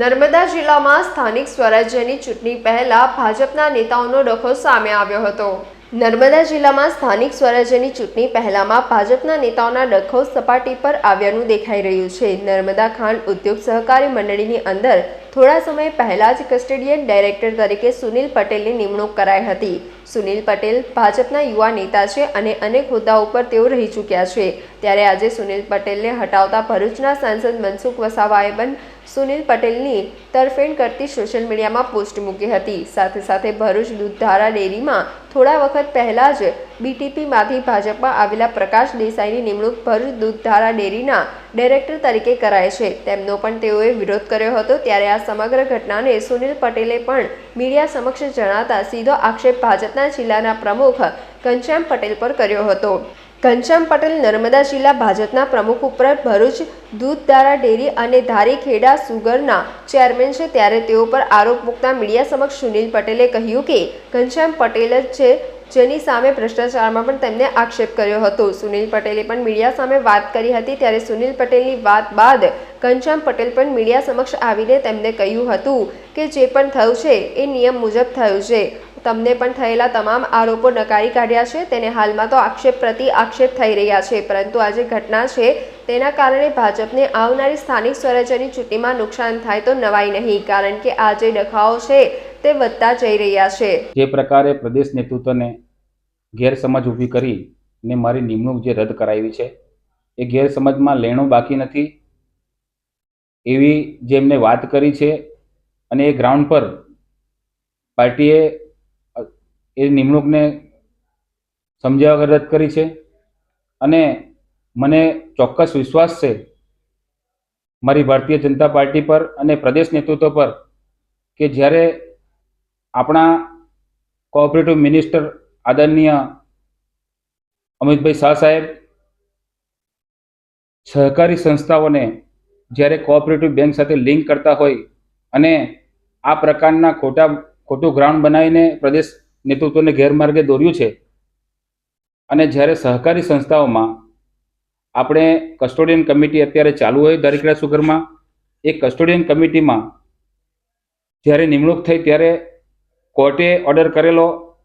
નર્મદા જિલ્લામાં સ્થાનિક સ્વરાજ્યની ચૂંટણી પહેલા ભાજપના નેતાઓનો ડખો સામે આવ્યો હતો. નર્મદા જિલ્લામાં સ્થાનિક સ્વરાજ્યની ચૂંટણી પહેલામાં ભાજપના નેતાઓના ડખો સપાટી પર આવ્યાનું દેખાઈ રહ્યું છે. નર્મદા ખાંડ ઉદ્યોગ સહકારી મંડળીની અંદર થોડા સમય પહેલા જ કસ્ટડિયન ડાયરેક્ટર તરીકે સુનિલ પટેલની નિમણૂક કરાઈ હતી. સુનિલ પટેલ ભાજપના યુવા નેતા છે અને અનેક હોદ્દા ઉપર તેઓ રહી ચૂક્યા છે. ત્યારે આજે સુનિલ પટેલને હટાવતા ભરૂચના સાંસદ મનસુખ વસાવાએ પણ સુનિલ પટેલની તરફેણ કરતી સોશિયલ મીડિયામાં પોસ્ટ મૂકી હતી. સાથે સાથે ભરૂચ દૂધધારા ડેરીમાં થોડા વખત પહેલાં જ બીટીપીમાંથી ભાજપમાં આવેલા પ્રકાશ દેસાઈની નિમણૂક ભરૂચ દૂધધારા ડેરીના ડાયરેક્ટર તરીકે કરાય છે. તેમનો પણ તેઓએ વિરોધ કર્યો હતો. ત્યારે આ સમગ્ર ઘટનાને સુનિલ પટેલે પણ મીડિયા સમક્ષ જણાતા સીધો આક્ષેપ ભાજપના જિલ્લાના પ્રમુખ ઘનશ્યામ પટેલ પર કર્યો હતો. ઘનશ્યામ પટેલ નર્મદા જિલ્લા ભાજપના પ્રમુખ ઉપરાંત ભરૂચ, દૂધધારા ડેરી અને ધારીખેડા સુગરના ચેરમેન છે ત્યારે તેઓ પર આરોપ મૂકતા મીડિયા સમક્ષ સુનિલ પટેલે કહ્યું કે ઘનશ્યામ પટેલ જ છે જેની સામે ભ્રષ્ટાચારમાં પણ તેમને આક્ષેપ કર્યો હતો. સુનિલ પટેલે પણ મીડિયા સામે વાત કરી હતી ત્યારે સુનિલ પટેલની વાત બાદ ઘનશ્યામ પટેલ પણ મીડિયા સમક્ષ આવીને તેમને કહ્યું હતું કે જે પણ થયું છે એ નિયમ મુજબ થયું છે. તમને પણ થયેલા તમામ આરોપો નકારી કાઢ્યા છે. તેને હાલમાં તો આક્ષેપ પ્રતિ આક્ષેપ થઈ રહ્યા છે. પરંતુ આ જે ઘટના છે, તેના કારણે ભાજપને આવનારી સ્થાનિક સ્વરાજ્યની ચૂંટણીમાં નુકસાન થાય તો નવાઈ નહીં. કારણ કે આ જે ડખાઓ છે, તે વધતા જઈ રહ્યા છે. જે પ્રકારે પ્રદેશ નેતૃત્વને ગેરસમજ ઊભી કરી ને મારી નિમણૂક જે રદ કરાવી છે, એ ગેરસમજમાં લેણું બાકી નથી. એવી જે એમને વાત કરી છે અને એ ગ્રાઉન્ડ પર પાર્ટીએ એ નિમણૂકને સમજ્યા વગર રદ કરી છે અને મને ચોક્કસ વિશ્વાસ છે મારી ભારતીય જનતા પાર્ટી પર અને પ્રદેશ નેતૃત્વ પર કે જ્યારે આપણા કોઓપરેટિવ મિનિસ્ટર આદરણીય અમિતભાઈ શાહ સાહેબ સહકારી સંસ્થાઓને જ્યારે કોઓપરેટિવ બેંક સાથે લિંક કરતા હોય અને આ પ્રકારના ખોટા ખોટું ગ્રાઉન્ડ બનાવીને પ્રદેશ નેતૃત્વને ગેરમાર્ગે દોર્યું છે. અને જ્યારે સહકારી સંસ્થાઓમાં આપણે કસ્ટોડિયન કમિટી અત્યારે ચાલુ હોય દરેકડા સુગરમાં એ કસ્ટોડિયન કમિટીમાં જ્યારે નિમણૂક થઈ ત્યારે કોર્ટે ઓર્ડર કરેલો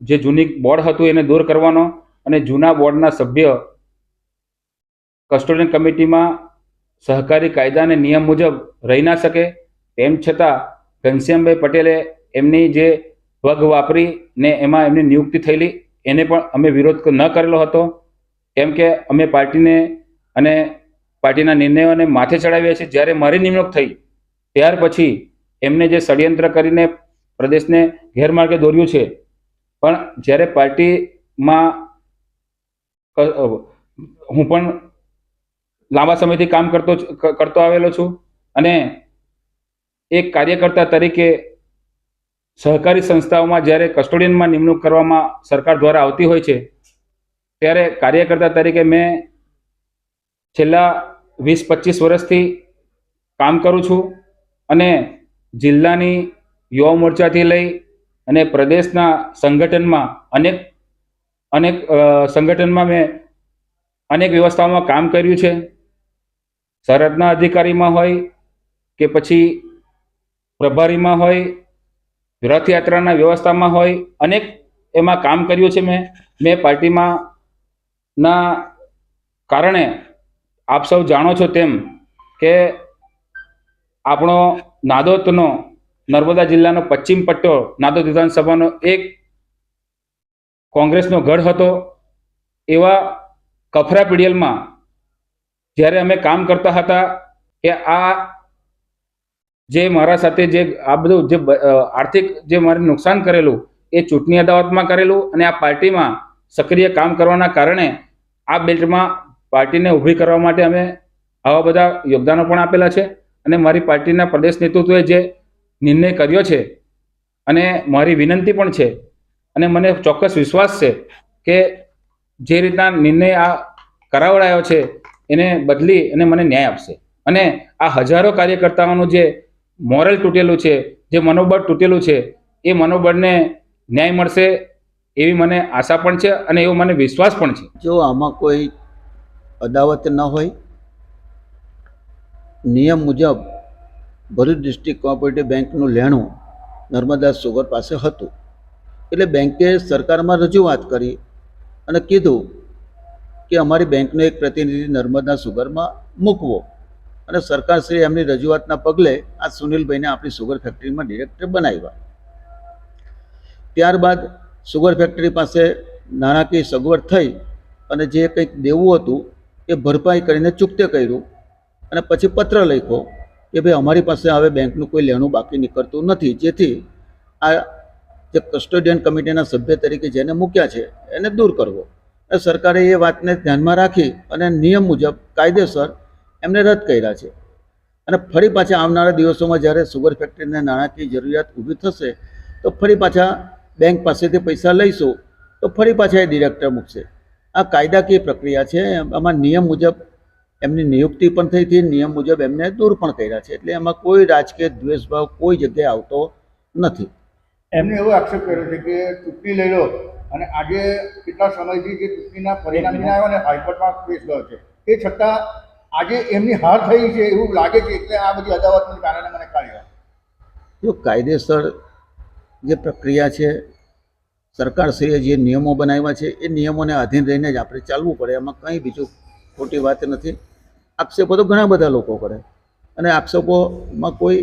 જે જૂની બોર્ડ હતું એને દૂર કરવાનો અને જૂના બોર્ડના સભ્ય કસ્ટોડિયન કમિટીમાં સહકારી કાયદા અને નિયમ મુજબ રહી ના શકે, તેમ છતાં ઘનશ્યામભાઈ પટેલે એમની જે પગ વાપરીને એમાં એમની નિયુક્તિ થયેલી. એને પણ અમે વિરોધ ન કરેલો હતો. કેમ કે અમે પાર્ટીને અને પાર્ટીના નિર્ણયોને માથે ચડાવ્યા છે જ્યારે મારી નિમણૂક થઈ, ત્યાર પછી એમને જે ષડયંત્ર કરીને પ્રદેશને ગેરમાર્ગે દોર્યું છે. પણ જ્યારે પાર્ટીમાં હું પણ લાંબા સમયથી કામ કરતો કરતો આવેલો છું અને એક કાર્યકર્તા તરીકે સહકારી સંસ્થાઓમાં જ્યારે કસ્ટોડિયનમાં નિમણૂક કરવામાં સરકાર દ્વારા આવતી હોય છે, ત્યારે કાર્યકર્તા તરીકે મેં છેલ્લા વીસ પચીસ વર્ષથી કામ કરું છું અને જિલ્લાની યુવા મોરચાથી લઈ અને પ્રદેશના સંગઠનમાં અનેક અનેક સંગઠનમાં મેં અનેક વ્યવસ્થાઓમાં કામ કર્યું છે. સરહદના અધિકારીમાં હોય કે પછી પ્રભારીમાં હોય રથયાત્રાના વ્યવસ્થામાં હોય, અનેક એમાં કામ કર્યું છે મેં. મેં પાર્ટીમાં ના કારણે આપ સૌ જાણો છો તેમ કે આપણો નાદોદનો, નર્મદા જિલ્લાનો પશ્ચિમ પટ્ટો નાદોદ વિધાનસભાનો એક કોંગ્રેસનો ગઢ હતો. એવા કફરા પીડિયલમાં જ્યારે અમે કામ કરતા હતા કે આ જે મારા સાથે જે આ બધું જે આર્થિક જે મારે નુકસાન કરેલું, એ ચૂંટણી અદાવતમાં કરેલું અને આ પાર્ટીમાં સક્રિય કામ કરવાના કારણે આ બેલ્ટમાં પાર્ટીને ઊભી કરવા માટે અમે આવા બધા યોગદાનો પણ આપેલા છે અને મારી પાર્ટીના પ્રદેશ નેતૃત્વે જે નિર્ણય કર્યો છે અને મારી વિનંતી પણ છે અને મને ચોક્કસ વિશ્વાસ છે કે જે રીતના નિર્ણય આ કરાવડાયો છે એને બદલી અને મને ન્યાય આપશે. અને આ હજારો કાર્યકર્તાઓનું જે મોરલ તૂટેલું છે, જે મનોબળ તૂટેલું છે, એ મનોબળને ન્યાય મળશે એવી મને આશા પણ છે અને એવો મને વિશ્વાસ પણ છે. જો આમાં કોઈ અદાવત ન હોય, નિયમ મુજબ ભરૂચ ડિસ્ટ્રિક્ટ કોઓપરેટિવ બેંકનું લેણું નર્મદા સુગર પાસે હતું. એટલે બેંકે સરકારમાં રજૂઆત કરી અને કીધું કે અમારી બેંકનો એક પ્રતિનિધિ નર્મદા સુગરમાં મૂકવો. અને સરકારશ્રી એમની રજૂઆતના પગલે આ સુનિલભાઈને આપણી સુગર ફેક્ટરીમાં ડિરેક્ટર બનાવ્યા. ત્યારબાદ સુગર ફેક્ટરી પાસે નાણાકીય સગવડ થઈ અને જે કંઈક દેવું હતું એ ભરપાઈ કરીને ચૂકતે કર્યું અને પછી પત્ર લખ્યો કે ભાઈ અમારી પાસે હવે બેંકનું કોઈ લેણું બાકી નીકળતું નથી, જેથી આ જે કસ્ટોડિયન કમિટીના સભ્ય તરીકે જેને મૂક્યા છે એને દૂર કરવો. સરકારે એ વાતને ધ્યાનમાં રાખી અને નિયમ મુજબ કાયદેસર એમને રદ કર્યા છે. અને ફરી પાછા આવનારા દિવસોમાં જ્યારે સુગર ફેક્ટરીને નાણાકીય જરૂરિયાત ઊભી થશે તો ફરી પાછા બેંક પાસેથી પૈસા લઈશું તો ફરી પાછા એ ડિરેક્ટર મૂકશે. આ કાયદાકીય પ્રક્રિયા છે. આમાં નિયમ મુજબ એમની નિયુક્તિ પણ થઈ હતી. નિયમ મુજબ એમને દૂર પણ કર્યા છે. એટલે એમાં કોઈ રાજકીય દ્વેષભાવ કોઈ જગ્યાએ આવતો નથી. એમને એવો આક્ષેપ કર્યો છે કે ચૂંટણી લઈ લો અને આજે કેટલા સમયથી જે ચૂંટણીના પરિણામ આવ્યા ને હાઈકોર્ટમાં કેસ ગયો છે. એ છતાં આજે એમની હાર થઈ છે એવું લાગે છે એટલે આ બધી અદાવતને કારણે મને કાઢ્યા. જો કાયદેસર જે પ્રક્રિયા છે, સરકારશ્રીએ જે નિયમો બનાવ્યા છે, એ નિયમોને આધીન રહીને જ આપણે ચાલવું પડે, એમાં કંઈ બીજું ખોટી વાત નથી. આક્ષેપો તો ઘણા બધા લોકો કરે. અને આક્ષેપોમાં કોઈ